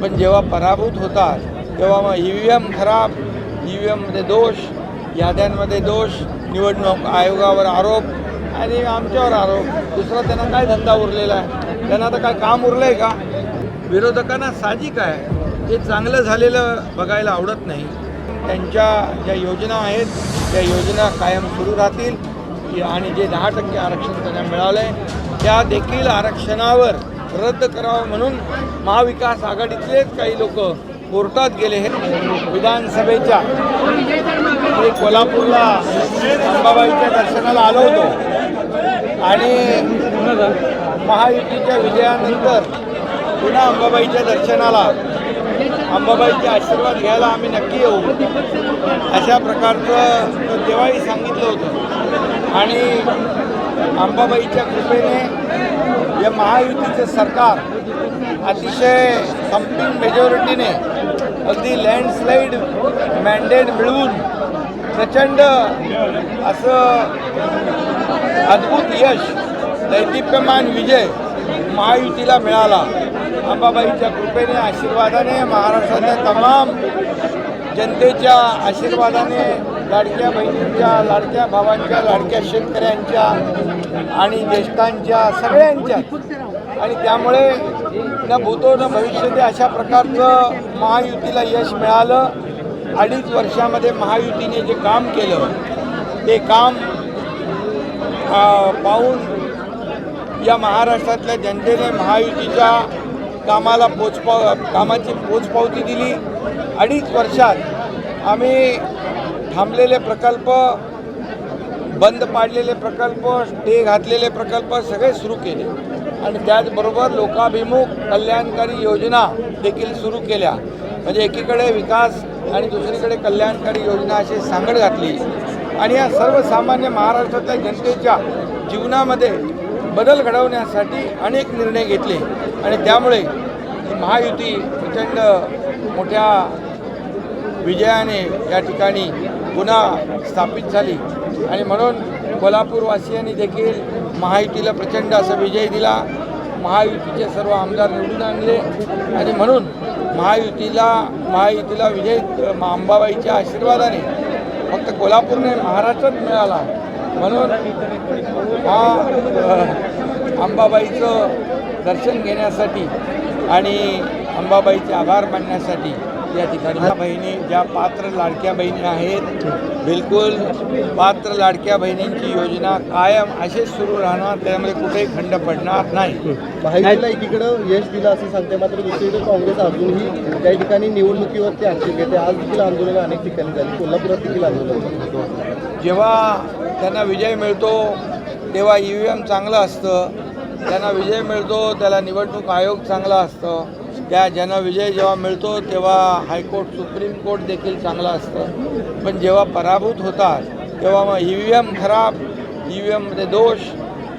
पण जेव्हा पराभूत होतात तेव्हा मग ई व्ही एम खराब ई व्ही एममध्ये दोष याद्यांमध्ये दोष निवडणूक आयोगावर आरोप आणि आमच्यावर आरोप. दुसरा त्यांना काय धंदा उरलेला आहे? त्यांना आता काय काम उरलं आहे का? विरोधकांना साहजिक आहे. ते चांगलं झालेलं बघायला आवडत नाही. त्यांच्या ज्या योजना आहेत त्या योजना कायम सुरू राहतील. आणि जे दहा टक्के आरक्षण त्यांना मिळालं आहे त्या देखील आरक्षणावर रद्द करावं म्हणून महाविकास आघाडीतलेच काही लोक कोर्टात गेले हे विधानसभेच्या कोल्हापूरला अंबाबाईच्या दर्शनाला आलो होतो. आणि महायुतीच्या विजयानंतर पुन्हा अंबाबाईच्या दर्शनाला अंबाबाईचे आशीर्वाद घ्यायला आम्ही नक्की येऊ. अशा प्रकारचं तेव्हाही सांगितलं होतं. आणि अंबाबाईच्या कृपेने या महायुतीचे सरकार अतिशय संपिंग मेजॉरिटीने अगदी लँडस्लाईड मॅन्डेट मिळवून प्रचंड असं अद्भुत यश दैदिप्यमान विजय महायुतीला मिळाला. अंबाबाईच्या कृपेने आशीर्वादाने महाराष्ट्रातल्या तमाम जनतेच्या आशीर्वादाने लाडक्या बहिणींच्या लाडक्या भावांच्या लाडक्या शेतकऱ्यांच्या आणि ज्येष्ठांच्या सगळ्यांच्या. आणि त्यामुळे न भूतो न भविष्यते अशा प्रकारचं महायुतीला यश मिळालं. अडीच वर्षामध्ये महायुतीने जे काम केलं ते काम पाहून या महाराष्ट्रातल्या जनतेने महायुतीच्या कामाला पोचपाव कामाची पोचपावती दिली. अडीच वर्षात आम्ही थांबलेले प्रकल्प बंद पाडलेले प्रकल्प स्टे घातलेले प्रकल्प सगळे सुरू केले. आणि त्याचबरोबर लोकाभिमुख कल्याणकारी योजना देखील सुरू केल्या. म्हणजे एकीकडे विकास आणि दुसरीकडे कल्याणकारी योजना अशी सांगड घातली. आणि या सर्वसामान्य महाराष्ट्रातल्या जनतेच्या जीवनामध्ये बदल घडवण्यासाठी अनेक निर्णय घेतले. आणि त्यामुळे महायुती प्रचंड मोठ्या विजयाने या ठिकाणी पुन्हा स्थापित झाली. आणि म्हणून कोल्हापूरवासियांनी देखील महायुतीला प्रचंड असा विजय दिला. महायुतीचे सर्व आमदार निवडून आणले. आणि म्हणून महायुतीला महायुतीला विजय अंबाबाईच्या आशीर्वादाने फक्त कोल्हापूरने महाराष्ट्रात मिळाला. म्हणून हा अंबाबाईचं दर्शन घेण्यासाठी आणि अंबाबाईचे आभार मानण्यासाठी या ठिकाणी बहिणी ज्या पात्र लाडक्या बहिणी आहेत बिलकुल पात्र लाडक्या बहिणींची योजना कायम अशीच सुरू राहणार त्यामध्ये कुठेही खंड पडणार नाही. महायुतीला एकीकडं यश दिलं असं सांगते मात्र दुसरीकडे काँग्रेस अजूनही काही ठिकाणी निवडणुकीवरती आक्षेप घेते. आज देखील आंदोलनं अनेक ठिकाणी झाली. कोल्हापुरात देखील आंदोलन. जेव्हा त्यांना विजय मिळतो तेव्हा ई व्ही एम चांगलं असतं. त्यांना विजय मिळतो त्याला निवडणूक आयोग चांगला असतं. त्या ज्यांना विजय जेव्हा मिळतो तेव्हा हायकोर्ट सुप्रीम कोर्ट देखील चांगलं असतं. पण जेव्हा पराभूत होतात तेव्हा मग ई व्ही एम खराब ई व्ही एममध्ये दोष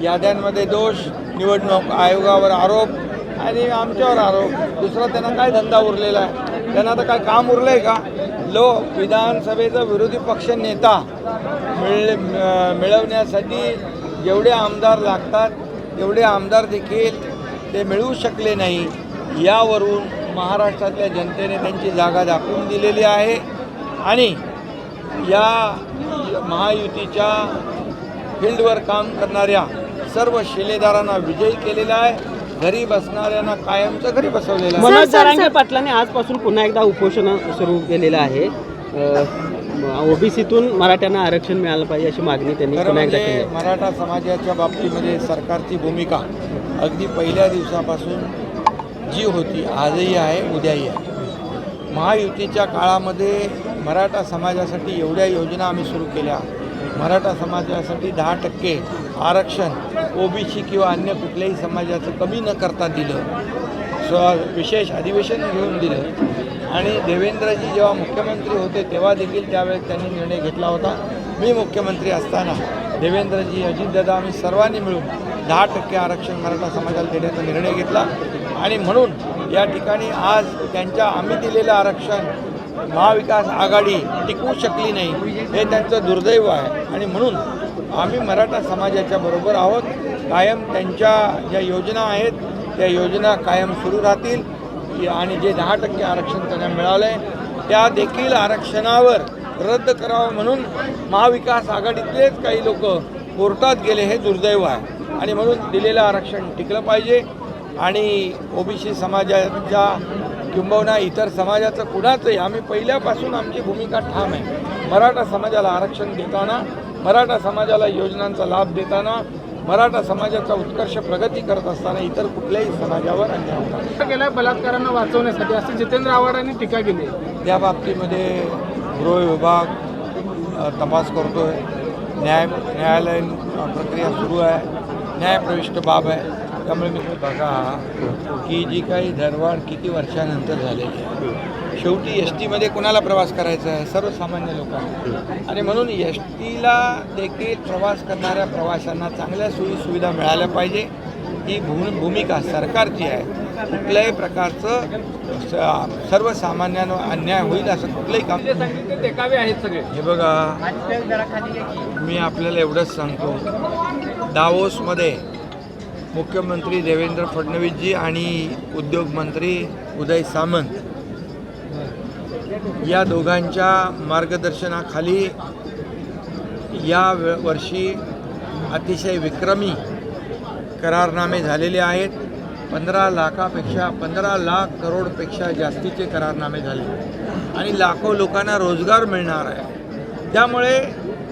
याद्यांमध्ये दोष निवडणूक आयोगावर आरोप आणि आमच्यावर आरोप. दुसरा त्यांना काय धंदा उरलेला आहे? त्यांना आता काय काम उरलं आहे का? लो विधानसभेचा विरोधी पक्ष नेता मिळ मिळवण्यासाठी जेवढे आमदार लागतात तेवढे आमदार देखील ते मिळवू शकले नाही. यावरून महाराष्ट्रातल्या जनतेने त्यांची जागा दाखवून दिलेली आहे. आणि या महायुतीच्या फील्डवर काम करणाऱ्या सर्व शिलेदारांना विजयी केलेला आहे. घरी बसणाऱ्यांना कायमचं घरी बसवलेलं आहे. मनोज जरांगे पाटलांनी आजपासून पुन्हा एकदा उपोषण सुरू केलेलं आहे. ओबीसीतून मराठ्यांना आरक्षण मिळालं पाहिजे अशी मागणी त्यांनी पुन्हा एकदा म्हणजे केली आहे. मराठा समाजाच्या बाबतीमध्ये सरकारची भूमिका अगदी पहिल्या दिवसापासून जी होती आजही आहे उद्याही आहे. महायुतीच्या काळामध्ये मराठा समाजासाठी एवढ्या योजना आम्ही सुरू केल्या. मराठा समाजासाठी दहा टक्के आरक्षण ओबीसी किंवा अन्य कुठल्याही समाजाचं कमी न करता दिलं. स्व विशेष अधिवेशन घेऊन दिलं. आणि देवेंद्रजी जेव्हा मुख्यमंत्री होते तेव्हा देखील त्यावेळेस त्यांनी निर्णय घेतला होता. मी मुख्यमंत्री असताना देवेंद्रजी अजितदादा आम्ही सर्वांनी मिळून दहा टक्के आरक्षण मराठा समाजाला देण्याचा निर्णय घेतला. आणि म्हणून या ठिकाणी आज त्यांच्या आम्ही दिलेलं आरक्षण महाविकास आघाडी टिकवू शकली नाही हे त्यांचं दुर्दैव आहे. आणि म्हणून आम्ही मराठा समाजाच्या बरोबर आहोत. कायम त्यांच्या ज्या योजना आहेत त्या योजना कायम सुरू राहतील. आणि जे दहा टक्के आरक्षण त्यांना मिळालं आहे त्या देखील आरक्षणावर रद्द करावं म्हणून महाविकास आघाडीतलेच काही लोक कोर्टात गेले हे दुर्दैव आहे. आणि म्हणून दिलेलं आरक्षण टिकलं पाहिजे. आणि ओबीसी समाजाच्या किंबहुना इतर समाजाचं कुणाचंही आम्ही पहिल्यापासून आमची भूमिका ठाम आहे. मराठा समाजाला आरक्षण देताना मराठा समाजाला योजनांचा लाभ देताना मराठा समाजाचा उत्कर्ष प्रगती करत असताना इतर कुठल्याही समाजावर अन्याय नाही. केलाय बलात्कारांना वाचवण्यासाठी. असं जितेंद्र आव्हाडांनी टीका केली. त्या बाबतीमध्ये गृह विभाग तपास करतो आहे न्याय न्यायालयीन प्रक्रिया सुरू आहे. न्यायप्रविष्ट बाब आहे. त्यामुळे मी बघा की जी काही दरवाढ किती वर्षानंतर झालेली आहे. शेवटी एस टीमध्ये कोणाला प्रवास करायचा आहे? सर्वसामान्य लोकांना. आणि म्हणून एस टीला देखील प्रवास करणाऱ्या प्रवाशांना चांगल्या सोयी सुविधा मिळाल्या पाहिजे. ही भू भूमिका सरकारची आहे. कुठल्याही प्रकारचं स- सर्वसामान्यांवर अन्याय होईल असं कुठलंही काम सांगितले ते आहेत सगळे. हे बघा मी आपल्याला एवढंच सांगतो. दावोसमध्ये मुख्यमंत्री देवेंद्र फडणवीसजी आणि उद्योगमंत्री उदय सामंत या दोघांच्या मार्गदर्शनाखाली या वर्षी अतिशय विक्रमी करारनामे झालेले आहेत. पंधरा लाखापेक्षा पंधरा लाख करोडपेक्षा जास्तीचे करारनामे झाले. आणि लाखो लोकांना रोजगार मिळणार आहे. त्यामुळे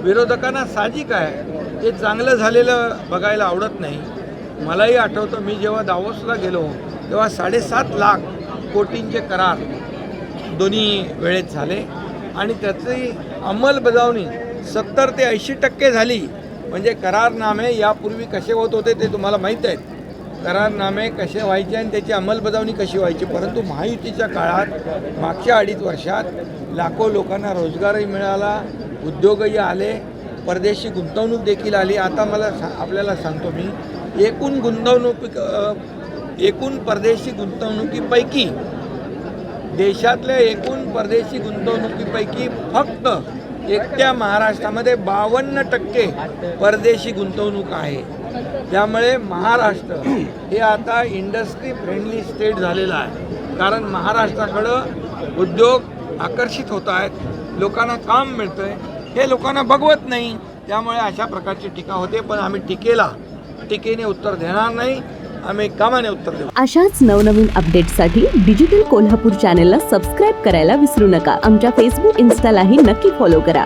विरोधकांना साहजिक आहे. ते चांगलं झालेलं बघायला आवडत नाही. मलाही आठवतं मी जेव्हा दावोसला गेलो तेव्हा साडेसात लाख कोटींचे करार दोन्ही वेळेत झाले. आणि त्याची अंमलबजावणी सत्तर ते ऐंशी टक्के झाली. म्हणजे करारनामे यापूर्वी कसे होत होते ते तुम्हाला माहीत आहेत. करारनामे कसे व्हायचे आणि त्याची अंमलबजावणी कशी व्हायची परंतु महायुतीच्या काळात मागच्या अडीच वर्षात लाखो लोकांना रोजगारही मिळाला उद्योगही आले परदेशी गुंतवणूक देखील आली. आता मला सा आपल्याला सांगतो मी एकूण गुंतवणूक एकूण परदेशी गुंतवणुकीपैकी देशातल्या एकूण परदेशी गुंतवणुकीपैकी फक्त एकट्या महाराष्ट्रामध्ये बावन्न टक्के परदेशी गुंतवणूक आहे. त्यामुळे महाराष्ट्र हे आता इंडस्ट्री फ्रेंडली स्टेट झालेलं आहे. कारण महाराष्ट्राकडं उद्योग आकर्षित होत आहेत. लोकांना काम मिळतं आहे हे लोकांना बघवत नाही. त्यामुळे अशा प्रकारची टीका होते. पण आम्ही टीकेला टीकेने उत्तर देणार नाही आम्ही कामाने उत्तर देऊ. अशाच नवनवीन अपडेटसाठी डिजिटल कोल्हापूर चॅनेलला सबस्क्राईब करायला विसरू नका. आमच्या फेसबुक इन्स्टालाही नक्की फॉलो करा.